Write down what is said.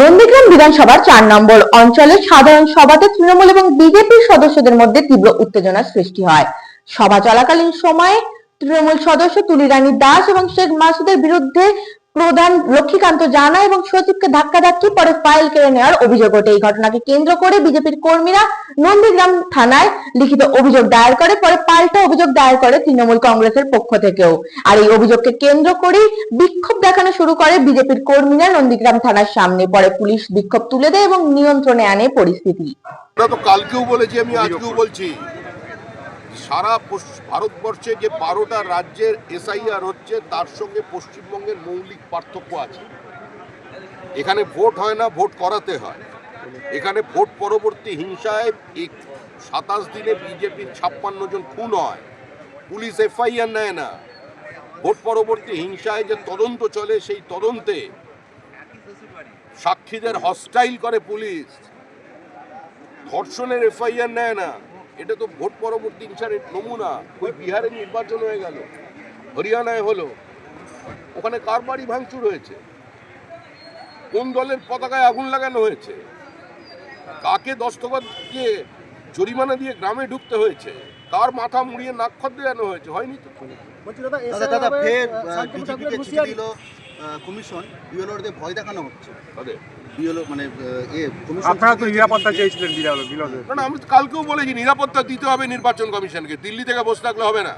নন্দীগ্রাম বিধানসভার চার নম্বর অঞ্চলের সাধারণ সভাতে তৃণমূল এবং বিজেপির সদস্যদের মধ্যে তীব্র উত্তেজনার সৃষ্টি হয়। সভা চলাকালীন সময়ে তৃণমূল সদস্য তুলিরানী দাস এবং শেখ মাসুদের বিরুদ্ধে প্রধান লক্ষ্মীকান্ত জানা এবং সচিবকে ধাক্কাধাক্কি পরে ফাইল কেড়ে নেওয়ার অভিযোগ ওঠে। এই ঘটনাকে কেন্দ্র করে বিজেপির কর্মীরা নন্দীগ্রাম থানায় লিখিত অভিযোগ দায়ের করে, পরে পাল্টা অভিযোগ দায়ের করে তৃণমূল কংগ্রেসের পক্ষ থেকেও। আর এই অভিযোগকে কেন্দ্র করেই বিক্ষোভ দেখানো শুরু করে বিজেপির কর্মীরা নন্দীগ্রাম থানার সামনে। পরে পুলিশ বিক্ষোভ তুলে দেয় এবং নিয়ন্ত্রণে আনে পরিস্থিতি। কালকেও বলেছি, আমি আজকেও বলছি। সারা ভারতবর্ষে যে বারোটা রাজ্যের এসআইআর হচ্ছে, তার সঙ্গে পশ্চিমবঙ্গের মৌলিক পার্থক্য আছে। এখানে ভোট হয় না, ভোট করাতে হয়। এখানে ভোট পরবর্তী হিংসায় সাতাশ দিনে বিজেপির ছাপ্পান্ন জন খুন হয়। পুলিশ এফআইআর নেয় না। ভোট পরবর্তী হিংসায় যে তদন্ত চলে, সেই তদন্তে সাক্ষীদের হস্টাইল করে পুলিশ। ধর্ষণের এফআইআর নেয় না। এটা তো ভোট পরবর্তী হিংসার নমুনা। ওই বিহারে নির্বাচন হয়ে গেল। হরিয়ানায় হলো। ওখানে কার বাড়ি ভাঙচুর হয়েছে? কোন দলের পতাকায় আগুন লাগানো হয়েছে? কাকে দস্তখত দিয়ে জরিমানা দিয়ে গ্রামে ঢুকতে হয়েছে? কার মাথা মুড়িয়ে নাক্ষর দেওয়ানো হয়েছে? হয়নি তো? বলছি দাদা দাদা দাদা ফের কমিশন বিএলওদের ভয় দেখানো হচ্ছে। বিএলও মানে এ আপনারা তো নিরাপত্তা চেয়েছিলেন না আমি কালকেও বলেছি নিরাপত্তা দিতে হবে নির্বাচন কমিশনকে। দিল্লি থেকে বসে থাকলে হবে না।